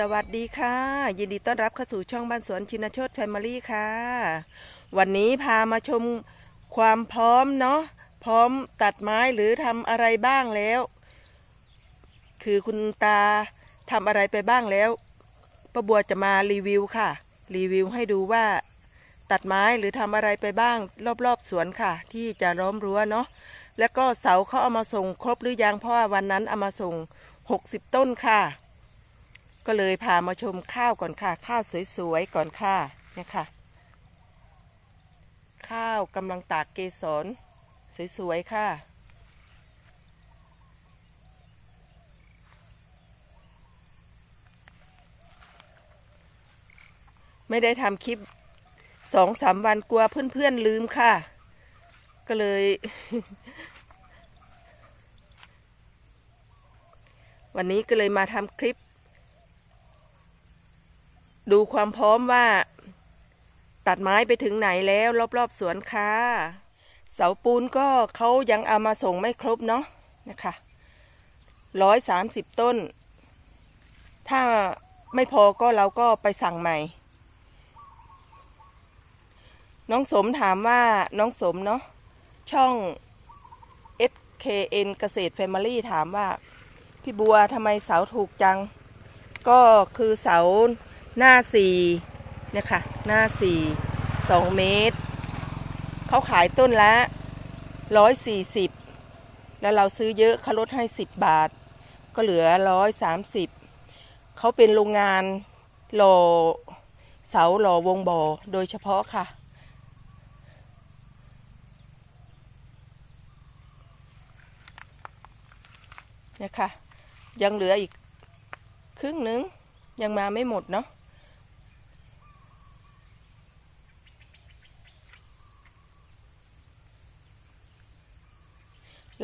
สวัสดีค่ะ ยินดีต้อนรับเข้าสู่ช่องบ้านสวนชินโชตแฟมิลี่ค่ะ วันนี้พามาชมความพร้อมเนาะพร้อมตัดไม้หรือทำอะไรบ้างแล้ว คือคุณตาทำอะไรไปบ้างแล้วป้าบัวจะมารีวิวค่ะ รีวิวให้ดูว่า ตัดไม้หรือทำอะไรไปบ้าง รอบๆสวนค่ะ ที่จะล้อมรั้วเนาะแล้วก็เสาเขาเอามาส่งครบหรือยังเพราะว่าวันนั้นเอามาส่ง 60 ต้นค่ะ ก็เลยพามาชมข้าวก่อนค่ะ ข้าวสวยๆก่อนค่ะเนี่ยค่ะ ข้าวกำลังตากเกสรสวยๆค่ะไม่ได้ทำคลิปสองสามวันกลัวเพื่อนๆลืมค่ะ ก็เลย วันนี้ก็เลยมาทำคลิป ดูความพร้อมว่า ตัดไม้ไปถึงไหนแล้วรอบๆสวนค่ะ เสาปูนก็เขายังเอามาส่งไม่ครบเนาะนะคะร้อยสามสิบต้น ถ้าไม่พอก็เราก็ไปสั่งใหม่ น้องสมถามว่าน้องสมเนาะช่อง SKN เกษตร Family ถามว่า พี่บัวทำไมเสาถูกจัง ก็คือเสา หน้าสี่เนี่ยค่ะหน้าสี่สองเมตร เขาขายต้นละร้อยสี่สิบแล้วเราซื้อเยอะเขาลดให้สิบบาท ก็เหลือร้อยสามสิบเขาเป็นโรงงานหล่อเสาหล่อวงบ่อโดยเฉพาะค่ะเนี่ยค่ะยังเหลืออีกครึ่งหนึง ยังมาไม่หมดเนาะ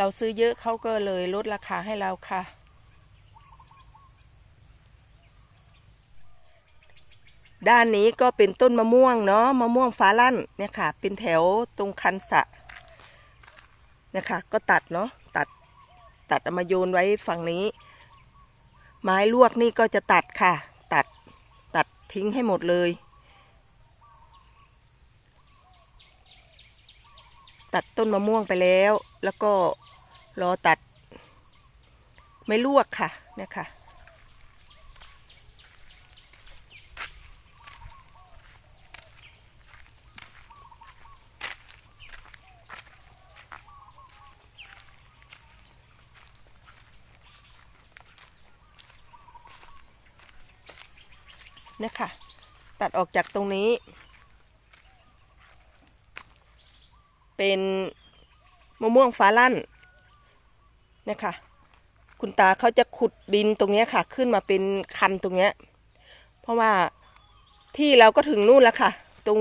เราซื้อเยอะเขาก็เลยลดราคาให้เราค่ะ ด้านนี้ก็เป็นต้นมะม่วงเนาะมะม่วงฟ้าลั่นเนี่ยค่ะ เป็นแถวตรงคันสะนี่ยค่ะก็ตัดเนาะตัดตัดเอามาโยนไว้ฝั่งนี้ ไม้ลวกนี่ก็จะตัดค่ะ ตัดตัดทิ้งให้หมดเลย ตัดต้นมะม่วงไปแล้ว แล้วก็ รอตัด ไม่ลวกค่ะเนี่ยค่ะเนี่ยค่ะตัดออกจากตรงนี้ เป็นมะม่วงฟ้าลั่น เนี่ยค่ะ คุณตาเขาจะขุดดินตรงนี้ค่ะ ขึ้นมาเป็นคันตรงเนี้ย เพราะว่าที่เราก็ถึงนู่นแล้วค่ะ ตรง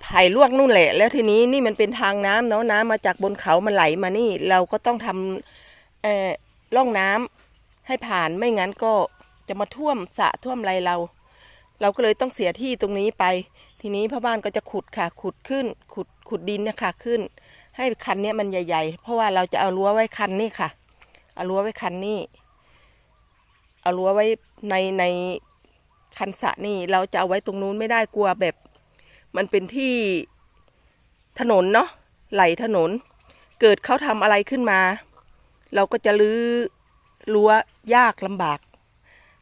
ไผ่ลวกนู่นแหละ แล้วทีนี้นี่มันเป็นทางน้ำเนาะน้ำมาจากบนเขามันไหลมานี่ เราก็ต้องทำเอ่อร่องน้ำให้ผ่านไม่งั้นก็จะมาท่วมสะท่วมไรเรา เราก็เลยต้องเสียที่ตรงนี้ไป ทีนี้พ่อบ้านก็จะขุดค่ะ ขุดขึ้น ขุดขุดดินนะคะขึ้น ให้คันนี้มันใหญ่ ๆ เพราะว่าเราจะเอารั้วไว้คันนี่ค่ะ เอารั้วไว้คันนี่ เอารั้วไว้ในในคันสะนี่ เราจะเอาไว้ตรงนู้นไม่ได้กลัวแบบ มันเป็นที่ถนนเนาะไหลถนน เกิดเขาทำอะไรขึ้นมา เราก็จะลื้อรั้วยากลำบาก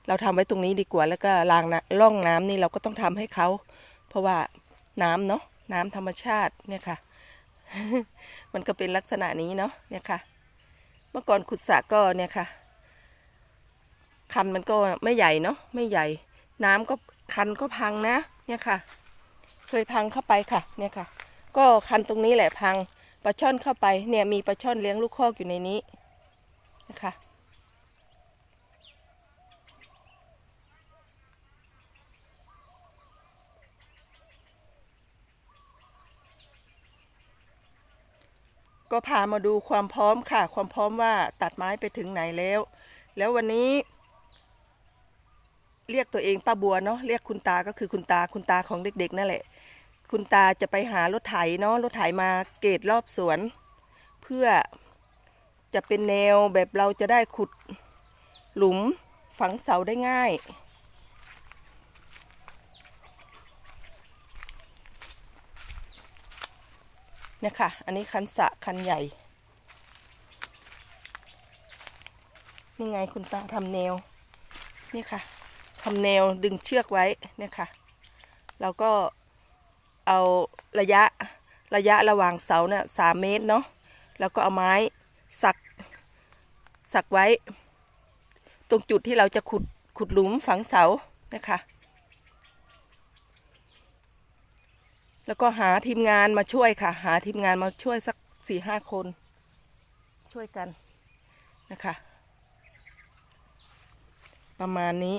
เราทำไว้ตรงนี้ดีกว่าแล้วก็รางนะร่องน้ำนี่เราก็ต้องทำให้เขา เพราะว่าน้ำเนาะน้ำธรรมชาติเนี่ยค่ะ มันก็เป็นลักษณะนี้เนาะเนี่ยค่ะ เมื่อก่อนขุดสระก็เนี่ยค่ะ คันมันก็ไม่ใหญ่เนาะไม่ใหญ่ น้ำก็คันก็พังนะ เนี่ยค่ะ เคยพังเข้าไปค่ะ เนี่ยค่ะ ก็คันตรงนี้แหละพังปลาช่อนเข้าไปเนี่ยมีปลาช่อนเลี้ยงลูกคอกอยู่ในนี้นะคะ ก็พามาดูความพร้อมค่ะ ความพร้อมว่าตัดไม้ไปถึงไหนแล้ว แล้ววันนี้ เรียกตัวเองป้าบัวเนาะเรียกคุณตาก็คือคุณตาคุณตาของเด็กๆนั่นแหละ คุณตาจะไปหารถไถเนาะรถไถมาเกตรอบสวน เพื่อจะเป็นแนวแบบเราจะได้ขุดหลุมฝังเสาได้ง่าย เนี่ยค่ะ อันนี้คันสะคันใหญ่ นี่ไงคุณตาทำแนว นี่ค่ะทำแนวดึงเชือกไว้ เนี่ยค่ะเราก็เอาระยะระยะระหว่างเสาเนี่ยสามเมตรเนาะ แล้วก็เอาไม้สักสักไว้ ตรงจุดที่เราจะขุดขุดหลุมฝังเสานะคะ แล้วก็หาทีมงานมาช่วยค่ะ หาทีมงานมาช่วยสักสี่ห้าคน ช่วยกันนะคะ ประมาณนี้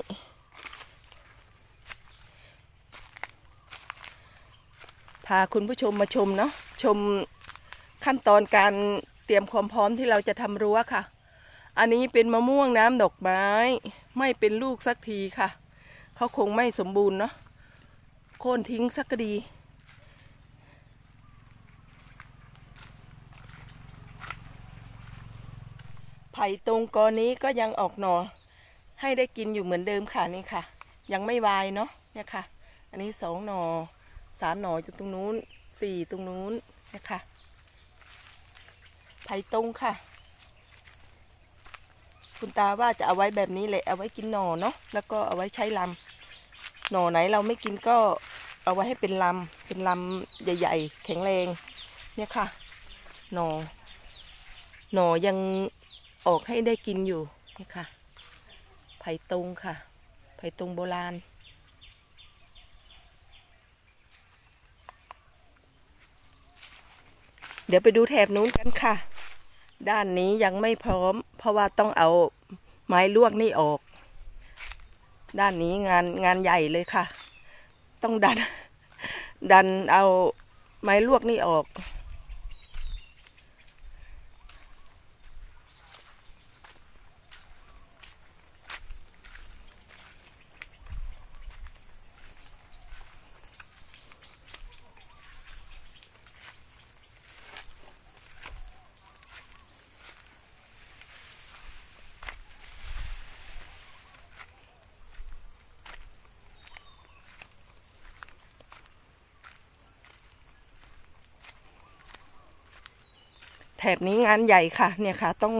พาคุณผู้ชมมาชมเนาะชมขั้นตอนการเตรียมความพร้อมที่เราจะทำรั้วค่ะ อันนี้เป็นมะม่วงน้ำดอกไม้ ไม่เป็นลูกสักทีค่ะ เขาคงไม่สมบูรณ์เนาะโค่นทิ้งสักก็ดี ผ่ตรงกอนี้ก็ยังออกหน่อให้ได้กินอยู่เหมือนเดิมค่ะนี่ค่ะ ยังไม่วายเนาะเนี่ยค่ะ อันนี้สองหน่อสามหน่ออยู่ตรงนู้นสี่ตรงนู้นนะคะไผ่ตรงค่ะ คุณตาว่าจะเอาไว้แบบนี้เลยเอาไว้กินหน่อเนาะแล้วก็เอาไว้ใช้ลำหน่อไหนเราไม่กินก็เอาไว้ให้เป็นลำเป็นลำใหญ่ ๆ แข็งแรง เนี่ยค่ะหน่อหน่อยัง ออกให้ได้กินอยู่นี่ค่ะ ไผ่ตรงค่ะ ไผ่ตรงโบราณ เดี๋ยวไปดูแถบนู้นกันค่ะ ด้านนี้ยังไม่พร้อม เพราะว่าต้องเอาไม้ลวกนี่ออก ด้านนี้งานงานใหญ่เลยค่ะ ต้องดัน ดันเอาไม้ลวกนี่ออก แถบนี้งานใหญ่ค่ะ เนี่ยค่ะ ต้อง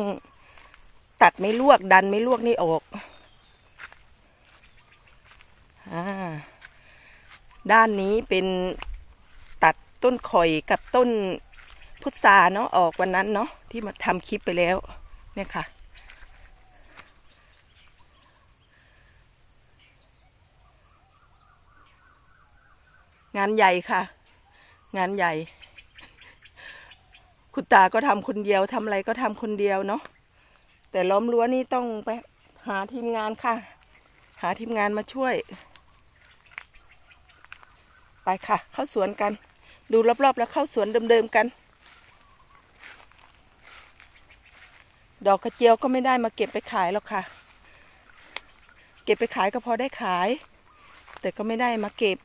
ตัดไม่ลวกดันไม่ลวกนี่ออกอาด้านนี้เป็นตัดต้นข่อยกับต้นพุทราเนาะออกวันนั้นเนาะที่มาทำคลิปไปแล้ว เนี่ยค่ะ งานใหญ่ค่ะ งานใหญ่ คุณตาก็ทำคนเดียวทำอะไรก็ทำคนเดียวเนาะแต่ล้อมรั้วนี่ต้องไปหาทีมงานค่ะ หาทีมงานมาช่วย ไปค่ะ เข้าสวนกัน ดูรอบๆ แล้วเข้าสวนเดิมๆกัน ดอกกระเจียวก็ไม่ได้มาเก็บไปขายหรอกค่ะ เก็บไปขายก็พอได้ขาย แต่ก็ไม่ได้มาเก็บ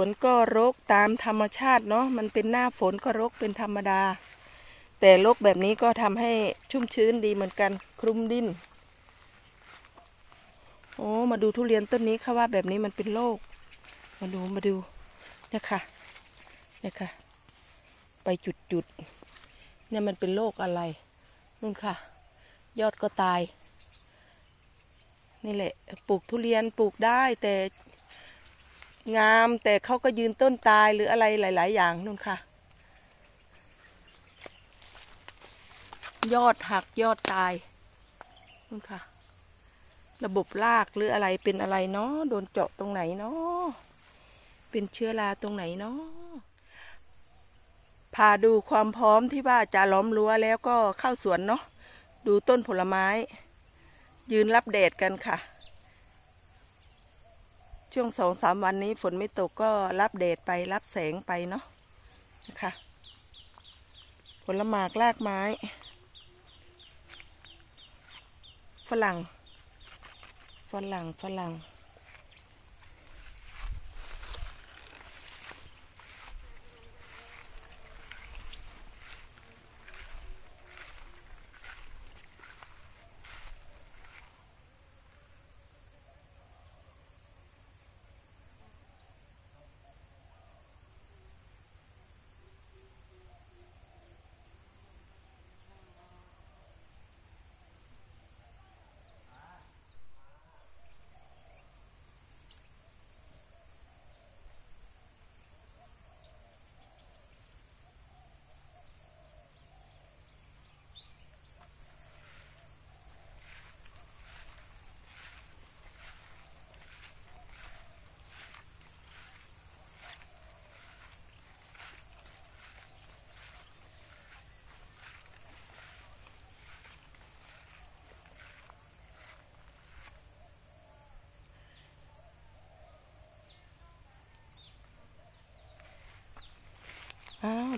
วนก็รกตามธรรมชาติเนาะมันเป็นหน้าฝนก็รกเป็นธรรมดา แต่รกแบบนี้ก็ทำให้ชุ่มชื้นดีเหมือนกันคลุมดินโอ้มาดูทุเรียนต้นนี้ค่ะว่าแบบนี้มันเป็นโรคมาดูมาดูเนี่ยค่ะเนี่ยค่ะ ไปจุดจุดเนี่ยมันเป็นโรคอะไรนู่นค่ะ ยอดก็ตาย นี่แหละ ปลูกทุเรียนปลูกได้แต่ งามแต่เขาก็ยืนต้นตายหรืออะไรหลาย ๆ อย่างนู่นค่ะ ยอดหักยอดตายนู่นค่ะ ระบบรากหรืออะไรเป็นอะไรเนาะโดนเจาะตรงไหนเนาะเป็นเชื้อราตรงไหนเนาะพาดูความพร้อมที่ว่าจะล้อมรั้วแล้วก็เข้าสวนเนาะดูต้นผลไม้ ยืนรับแดดกันค่ะ ช่วงสองสามวันนี้ฝนไม่ตกก็รับแดดไปรับแสงไปเนาะนะคะผลหมากลากไม้ ฝรั่ง ฝรั่งฝรั่ง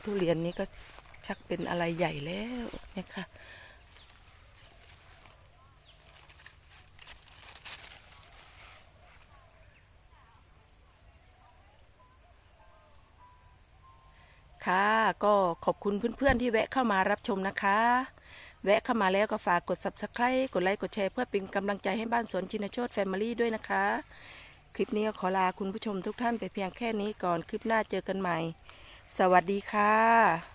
ทุเรียนนี้ก็ชักเป็นอะไรใหญ่แล้วเนี่ยค่ะ ค่ะก็ขอบคุณเพื่อนๆที่แวะเข้ามารับชมนะคะ แวะเข้ามาแล้วก็ฝากกด subscribe กดไลค์กดแชร์เพื่อเป็นกำลังใจให้บ้านสวนชินโชตแฟมิลี่ด้วยนะคะ คลิปนี้ขอลาคุณผู้ชมทุกท่านไปเพียงแค่นี้ก่อนคลิปหน้าเจอกันใหม่ สวัสดีค่ะ